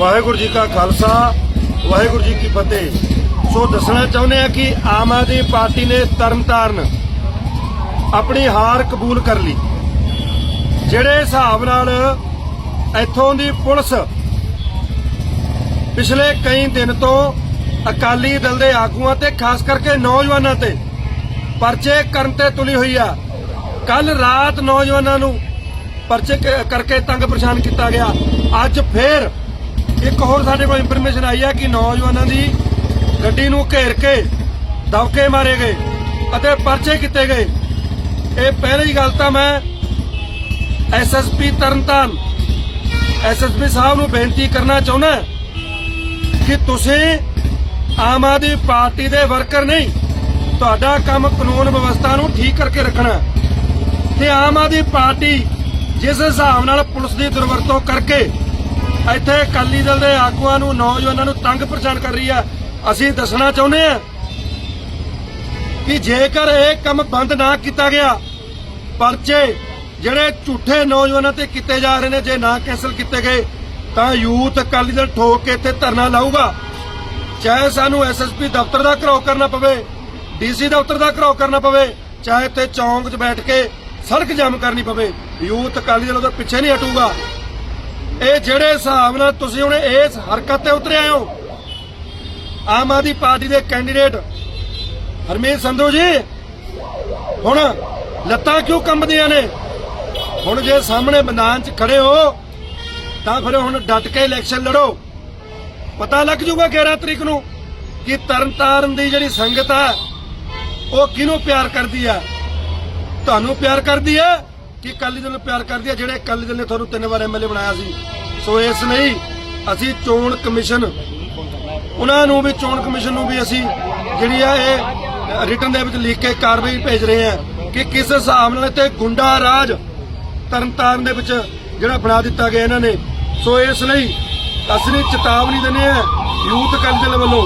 ਵਾਹਿਗੁਰੂ ਜੀ ਕਾ ਖਾਲਸਾ, ਵਾਹਿਗੁਰੂ ਜੀ ਕੀ ਫਤਿਹ। ਸੋ ਦੱਸਣਾ ਚਾਹੁੰਦੇ ਆ ਕਿ ਆਮ ਆਦਮੀ ਪਾਰਟੀ ਨੇ ਤਰਨਤਾਰਨ ਆਪਣੀ ਹਾਰ ਕਬੂਲ ਕਰ ਲਈ। ਜਿਹੜੇ ਹਿਸਾਬ ਨਾਲ ਇੱਥੋਂ ਦੀ ਪੁਲਿਸ ਪਿਛਲੇ ਕਈ ਦਿਨ ਤੋਂ ਅਕਾਲੀ ਦਲ ਦੇ ਆਗੂਆਂ ਤੇ, ਖਾਸ ਕਰਕੇ ਨੌਜਵਾਨਾਂ ਤੇ ਪਰਚੇ ਕਰਨ ਤੇ ਤੁਲੀ ਹੋਈ ਆ। ਕੱਲ ਰਾਤ ਨੌਜਵਾਨਾਂ ਨੂੰ ਪਰਚੇ ਕਰਕੇ ਤੰਗ ਪਰੇਸ਼ਾਨ ਕੀਤਾ ਗਿਆ। ਅੱਜ ਫੇਰ ਇੱਕ ਹੋਰ ਸਾਡੇ ਕੋਲ ਇਨਫੋਰਮੇਸ਼ਨ ਆਈ ਹੈ ਕਿ ਨੌਜਵਾਨਾਂ ਦੀ ਗੱਡੀ ਨੂੰ ਘੇਰ ਕੇ ਦਬਕੇ ਮਾਰੇ ਗਏ ਅਤੇ ਪਰਚੇ ਕੀਤੇ ਗਏ। ਇਹ ਪਹਿਲੀ ਗੱਲ ਤਾਂ ਮੈਂ ਐਸਐਸਪੀ ਤਰਨਤਾਰਨ ਐਸਐਸਪੀ ਸਾਹਿਬ ਨੂੰ ਬੇਨਤੀ ਕਰਨਾ ਚਾਹੁੰਦਾ ਕਿ ਤੁਸੀਂ ਆਮ ਆਦਮੀ ਪਾਰਟੀ ਦੇ ਵਰਕਰ ਨਹੀਂ, ਤੁਹਾਡਾ ਕੰਮ ਕਾਨੂੰਨ ਵਿਵਸਥਾ ਨੂੰ ਠੀਕ ਕਰਕੇ ਰੱਖਣਾ ਤੇ ਆਮ ਆਦਮੀ ਪਾਰਟੀ ਜਿਸ ਹਿਸਾਬ ਨਾਲ ਪੁਲਿਸ ਦੀ ਦੁਰਵਰਤੋਂ ਕਰਕੇ ਇੱਥੇ ਅਕਾਲੀ ਦਲ ਦੇ ਆਗੂਆਂ ਨੂੰ, ਨੌਜਵਾਨਾਂ ਨੂੰ ਤੰਗ ਪਰੇਸ਼ਾਨ ਕਰ ਰਹੀ ਆ। ਅਸੀਂ ਦੱਸਣਾ ਚਾਹੁੰਦੇ ਆ ਕਿ ਜੇਕਰ ਇਹ ਕੰਮ ਬੰਦ ਨਾ ਕੀਤਾ ਗਿਆ, ਪਰਚੇ ਜਿਹੜੇ ਝੂਠੇ ਨੌਜਵਾਨਾਂ ਤੇ ਕੀਤੇ ਜਾ ਰਹੇ ਨੇ, ਜੇ ਨਾ ਕੈਂਸਲ ਕੀਤੇ ਗਏ, ਤਾਂ ਯੂਥ ਅਕਾਲੀ ਦਲ ਠੋਕ ਕੇ ਇੱਥੇ ਧਰਨਾ ਲਾਊਗਾ। ਚਾਹੇ ਸਾਨੂੰ ਐਸਐਸਪੀ ਦਫ਼ਤਰ ਦਾ ਘਰਾਓ ਕਰਨਾ ਪਵੇ, ਡੀਸੀ ਦਫ਼ਤਰ ਦਾ ਘਰਾਓ ਕਰਨਾ ਪਵੇ, ਚਾਹੇ ਤੇ ਚੌਂਕ 'ਚ ਬੈਠ ਕੇ ਸੜਕ ਜਾਮ ਕਰਨੀ ਪਵੇ, ਯੂਥ ਅਕਾਲੀ ਦਲ ਉਹਦੇ ਪਿੱਛੇ ਨਹੀਂ ਹਟੂਗਾ। ਇਹ ਜਿਹੜੇ ਹਿਸਾਬ ਨਾਲ ਤੁਸੀਂ ਹੁਣ ਇਸ ਹਰਕਤ ਤੇ ਉਤਰੇ ਆਏ ਆਮ ਆਦਮੀ ਪਾਰਟੀ ਦੇ ਕੈਂਡੀਡੇਟ, ਹਰਮੀਤ ਸੰਧੂ ਜੀ, ਹੁਣ ਲੱਤਾਂ ਕਿਉਂ ਕੰਬਦੀਆਂ ਨੇ? ਹੁਣ ਜੇ ਸਾਹਮਣੇ ਮੈਦਾਨ 'ਚ ਖੜੇ ਹੋ, ਤਾਂ ਫਿਰ ਹੁਣ ਡਟ ਕੇ ਇਲੈਕਸ਼ਨ ਲੜੋ। ਪਤਾ ਲੱਗ ਜੂਗਾ 11 ਤਰੀਕ ਨੂੰ ਕਿ ਤਰਨਤਾਰਨ ਦੀ ਜਿਹੜੀ ਸੰਗਤ ਆ, ਉਹ ਕਿਹਨੂੰ ਪਿਆਰ ਕਰਦੀ ਆ? ਤੁਹਾਨੂੰ ਪਿਆਰ ਕਰਦੀ ਆ? ਕਿ ਅਕਾਲੀ ਦਲ ਨੂੰ ਪਿਆਰ ਕਰਦੀ ਹੈ, ਜਿਹੜੇ ਅਕਾਲੀ ਦਲ ਨੇ ਤੁਹਾਨੂੰ ਤਿੰਨ ਵਾਰ ਐਮਐਲਏ ਬਣਾਇਆ ਸੀ। ਸੋ ਇਸ ਲਈ ਅਸੀਂ ਚੋਣ ਕਮਿਸ਼ਨ, ਉਹਨਾਂ ਨੂੰ ਵੀ, ਚੋਣ ਕਮਿਸ਼ਨ ਨੂੰ ਵੀ ਅਸੀਂ ਜਿਹੜੀ ਆ ਇਹ ਰਿਟਰਨ ਦੇ ਵਿੱਚ ਲਿਖ ਕੇ ਕਾਰਵਾਈ ਭੇਜ ਰਹੇ ਆ ਕਿ ਕਿਸ ਹਿਸਾਬ ਨਾਲ ਇੱਥੇ ਗੁੰਡਾ ਰਾਜ ਤਰਨਤਾਰਨ ਦੇ ਵਿੱਚ ਜਿਹੜਾ ਬਣਾ ਦਿੱਤਾ ਗਿਆ ਇਹਨਾਂ ਨੇ। ਸੋ ਇਸ ਲਈ ਅਸੀਂ ਚੇਤਾਵਨੀ ਦਿੰਦੇ ਆ ਯੂਥ ਅਕਾਲੀ ਦਲ ਵੱਲੋਂ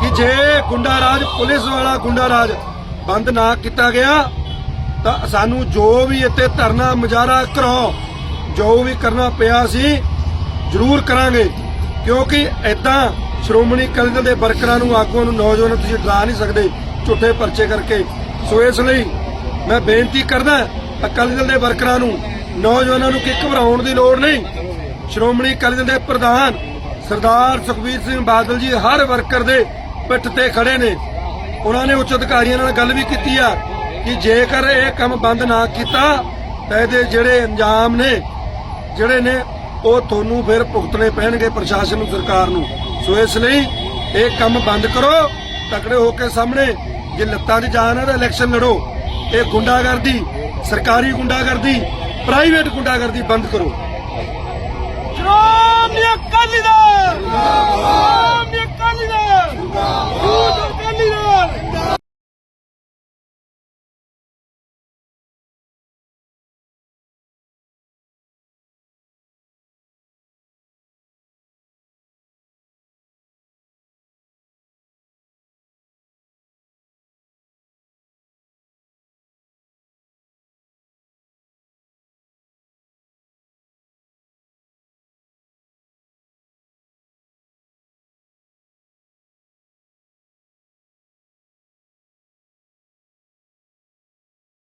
ਕਿ ਜੇ ਗੁੰਡਾ ਰਾਜ, ਪੁਲਿਸ ਵਾਲਾ ਗੁੰਡਾ ਰਾਜ ਬੰਦ ਨਾ ਕੀਤਾ ਗਿਆ ਤਾਂ ਸਾਨੂੰ ਜੋ ਵੀ ਇੱਥੇ ਧਰਨਾ ਮੁਜ਼ਾਹਰਾ ਕਰੋ ਜੋ ਵੀ ਕਰਨਾ ਪਿਆ ਸੀ ਜ਼ਰੂਰ ਕਰਾਂਗੇ। ਕਿਉਂਕਿ ਐਦਾਂ ਸ਼੍ਰੋਮਣੀ ਅਕਾਲੀ ਦਲ ਦੇ ਵਰਕਰਾਂ ਨੂੰ, ਆਗੂਆਂ ਨੂੰ, ਨੌਜਵਾਨਾਂ ਤੁਸੀਂ ਡਰਾ ਨਹੀਂ ਸਕਦੇ ਝੂਠੇ ਪਰਚੇ ਕਰਕੇ। ਸੋ ਇਸ ਲਈ ਮੈਂ ਬੇਨਤੀ ਕਰਦਾ ਅਕਾਲੀ ਦਲ ਦੇ ਵਰਕਰਾਂ ਨੂੰ, ਨੌਜਵਾਨਾਂ ਨੂੰ ਕਿ ਘਬਰਾਉਣ ਦੀ ਲੋੜ ਨਹੀਂ। ਸ਼੍ਰੋਮਣੀ ਅਕਾਲੀ ਦਲ ਦੇ ਪ੍ਰਧਾਨ ਸਰਦਾਰ ਸੁਖਬੀਰ ਸਿੰਘ ਬਾਦਲ ਜੀ ਹਰ ਵਰਕਰ ਦੇ ਪਿੱਠ ਤੇ ਖੜੇ ਨੇ। ਉਹਨਾਂ ਨੇ ਉੱਚ ਅਧਿਕਾਰੀਆਂ ਨਾਲ ਗੱਲ ਵੀ ਕੀਤੀ ਆ। ਕਿ ਜੇਕਰ ਇਹ ਕੰਮ ਬੰਦ ਨਾ ਕੀਤਾ ਤਾਂ ਇਹਦੇ ਜਿਹੜੇ ਅੰਜਾਮ ਨੇ, ਜਿਹੜੇ ਨੇ, ਉਹ ਤੁਹਾਨੂੰ ਫਿਰ ਭੁਗਤਣੇ ਪੈਣਗੇ ਪ੍ਰਸ਼ਾਸਨ ਨੂੰ, ਸਰਕਾਰ ਨੂੰ। ਸੋ ਇਸ ਲਈ ਇਹ ਕੰਮ ਬੰਦ ਕਰੋ, ਤਕੜੇ ਹੋ ਕੇ ਸਾਹਮਣੇ, ਜੇ ਲੱਤਾਂ 'ਚ ਜਾਨ ਹੈ ਤਾਂ ਇਲੈਕਸ਼ਨ ਲੜੋ। ਇਹ ਗੁੰਡਾਗਰਦੀ, ਸਰਕਾਰੀ ਗੁੰਡਾਗਰਦੀ ਪ੍ਰਾਈਵੇਟ ਗੁੰਡਾਗਰਦੀ ਬੰਦ ਕਰੋ। ਸ਼੍ਰੋਮਣੀ ਅਕਾਲੀ ਦਲ!